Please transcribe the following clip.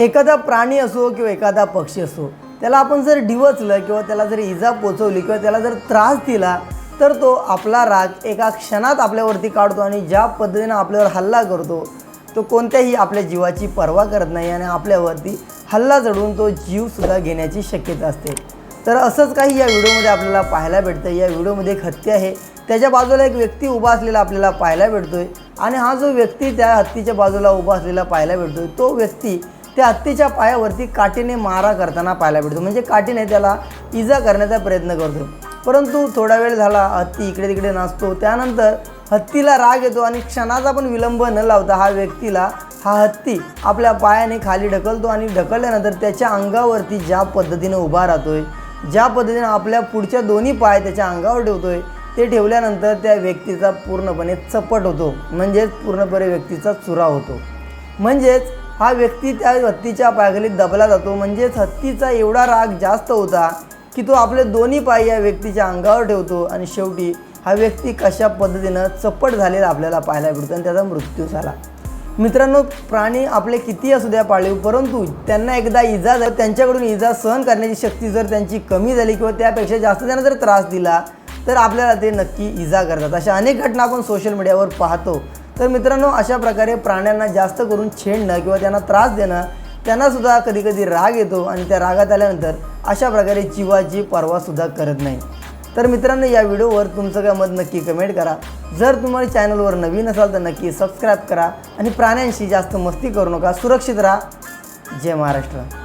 एखादा प्राणी असो किंवा एखादा पक्षी असो त्याला आपण जर डिवचलं किंवा त्याला जर इजा पोचवली किंवा त्याला जर त्रास दिला तर तो आपला राग एका क्षणात आपल्यावरती काढतो आणि ज्या पद्धतीनं आपल्यावर हल्ला करतो तो कोणत्याही आपल्या जीवाची पर्वा करत नाही आणि आपल्यावरती हल्ला चढून तो जीवसुद्धा घेण्याची शक्यता असते. तर असंच काही या व्हिडिओमध्ये आपल्याला पाहायला भेटतं या व्हिडिओमध्ये एक हत्ती आहे. त्याच्या बाजूला एक व्यक्ती उभा असलेला आपल्याला पाहायला भेटतोय आणि हा जो व्यक्ती त्या हत्तीच्या बाजूला उभा असलेला पाहायला भेटतोय तो व्यक्ती त्या हत्तीच्या पायावरती काठीने मारा करताना पाहायला भेटतो. म्हणजे काठीने त्याला इजा करण्याचा प्रयत्न करतो. परंतु थोडा वेळ झाला हत्ती इकडे तिकडे नाचतो. त्यानंतर हत्तीला राग येतो आणि क्षणाचा पण विलंब न लावता हा व्यक्तीला हा हत्ती आपल्या पायाने खाली ढकलतो आणि ढकलल्यानंतर त्याच्या अंगावरती ज्या पद्धतीने उभा राहतोय ज्या पद्धतीने आपल्या पुढच्या दोन्ही पाय त्याच्या अंगावर ठेवतोय ते ठेवल्यानंतर त्या व्यक्तीचा पूर्णपणे चपट होतो. म्हणजेच पूर्णपणे व्यक्तीचा चुरा होतो. म्हणजेच हा व्यक्ती त्या हत्तीच्या पायाखाली दबला जातो. म्हणजेच हत्तीचा एवढा राग जास्त होता की तो आपले दोन्ही पाय या व्यक्तीच्या अंगावर ठेवतो. आणि शेवटी हा व्यक्ती कशा पद्धतीनं चपट झालेला आपल्याला पाहायला भेटतो आणि त्याचा मृत्यू झाला. मित्रांनो प्राणी आपले किती असू द्या पाळीव परंतु त्यांना एकदा इजा जर त्यांच्याकडून इजा सहन करण्याची शक्ती जर त्यांची कमी झाली किंवा त्यापेक्षा जास्त त्यांना जर त्रास दिला तर आपल्याला ते नक्की इजा करतात. अशा अनेक घटना आपण सोशल मीडियावर पाहतो. तर मित्रांनो अशा प्रकारे प्राण्यांना जास्त करून छेडणं किंवा त्यांना त्रास देणं त्यांनासुद्धा कधीकधी राग येतो आणि त्या रागात आल्यानंतर अशा प्रकारे जीवाची पर्वासुद्धा करत नाही. तर मित्रांनो या व्हिडिओवर तुमचं काय मत नक्की कमेंट करा. जर तुम्हाला चॅनलवर नवीन असाल तर नक्की सबस्क्राईब करा आणि प्राण्यांशी जास्त मस्ती करू नका. सुरक्षित राहा. जय महाराष्ट्र.